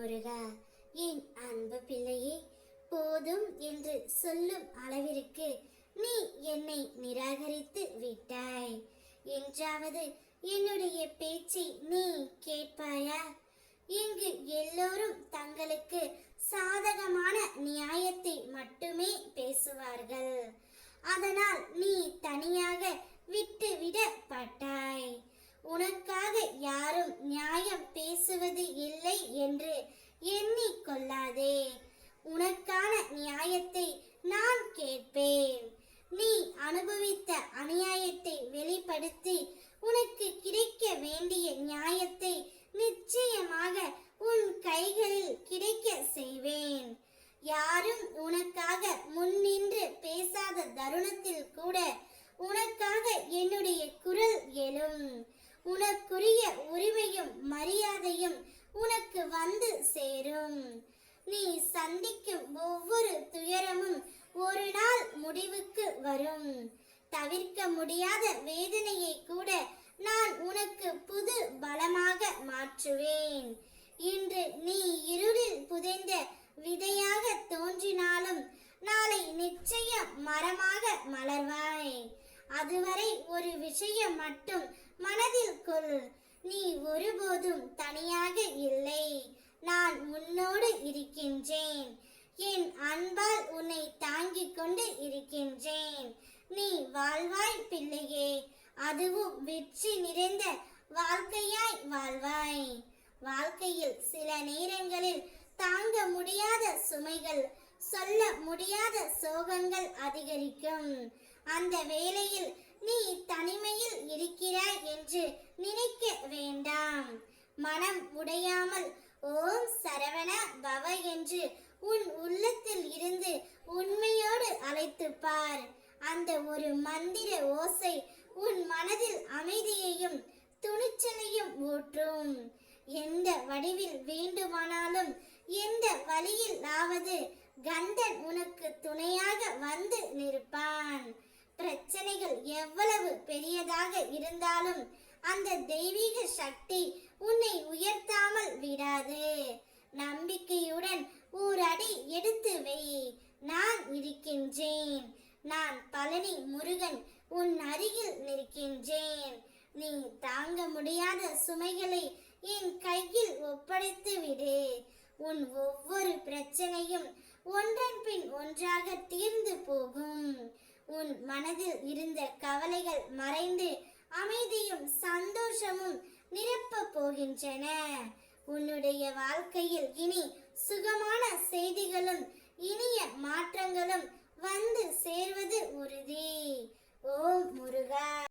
முருகா என் அன்பு பிள்ளையே போதும் என்று சொல்லும் அளவிற்கு நீ என்னை நிராகரித்து விட்டாய். என்றாவது என்னுடைய பேச்சை நீ கேட்பாயா? இங்கு எல்லோரும் தங்களுக்கு சாதகமான நியாயத்தை மட்டுமே பேசுவார்கள். அதனால் நீ தனியாக விட்டுவிடப்பட்டாய் உனக்காக யாரும் நியாயம் பேசுவது இல்லை என்று எண்ணிக்கொள்ளாதே. உனக்கான நியாயத்தை நான் கேட்பேன். நீ அனுபவித்த அநியாயத்தை வெளிப்படுத்தி உனக்கு கிடைக்க வேண்டிய நியாயத்தை நிச்சயமாக உன் கைகளில் கிடைக்க செய்வேன். யாரும் உனக்காக முன்னின்று பேசாத தருணத்தில் கூட உனக்காக என்னுடைய குரல் எழும். உனக்குரிய உரிமையும் மரியாதையும் உனக்கு வந்து சேரும். நீ சந்திக்கும் ஒவ்வொரு துயரமும் ஒரு நாள் முடிவுக்கு வரும். தவிர்க்க முடியாத வேதனையை கூட நான் உனக்கு புது பலமாக மாற்றுவேன். இன்று நீ இருளில் புதைந்த விதையாக தோன்றினாலும் நாளை நிச்சயம் மரமாக மலர்வாய். அதுவரை ஒரு விஷயம் மட்டும் மனதில் கொள். நீ ஒருபோதும் தனியாக இல்லை. உன்னோடு இருக்கின்றேன். என் அன்பால் உன்னை தாங்கிக் கொண்டு இருக்கின்றேன். நீ வாழ்வாய் பிள்ளையே அதுவும் வெற்றி நிறைந்த வாழ்க்கையாய் வாழ்வாய். வாழ்க்கையில் சில நேரங்களில் தாங்க முடியாத சுமைகள் சொல்ல முடியாத சோகங்கள் அதிகரிக்கும். அந்த வேளையில் நீ தனிமையில் இருக்கிறாய் என்று நினைக்க வேண்டாம். மனம் உடையாமல் ஓம் சரவண பவ என்று உன் உள்ளத்தில் இருந்து உண்மையோடு அழைத்து பார். அந்த ஒரு மந்திர ஓசை உன் மனதில் அமைதியையும் துணிச்சலையும் ஊற்றும். எந்த வடிவில் வேண்டுமானாலும் எந்த வழியில் ஆவது கந்தன் உனக்கு துணையாக வந்து நிற்பான். பிரச்சனைகள் எவ்வளவு பெரியதாக இருந்தாலும் அந்த தெய்வீக சக்தி உன்னை நான் பழனி முருகன் உன் அருகில் நிற்கின்றேன். நீ தாங்க முடியாத சுமைகளை என் கையில் ஒப்படைத்து விடு. உன் ஒவ்வொரு பிரச்சனையும் ஒன்றன் பின் ஒன்றாக தீர்ந்து போகும். உன் மனதில் இருந்த கவலைகள் மறைந்து அமைதியும் சந்தோஷமும் நிரப்ப போகின்றன. உன்னுடைய வாழ்க்கையில் இனி சுகமான செய்திகளும் இனிய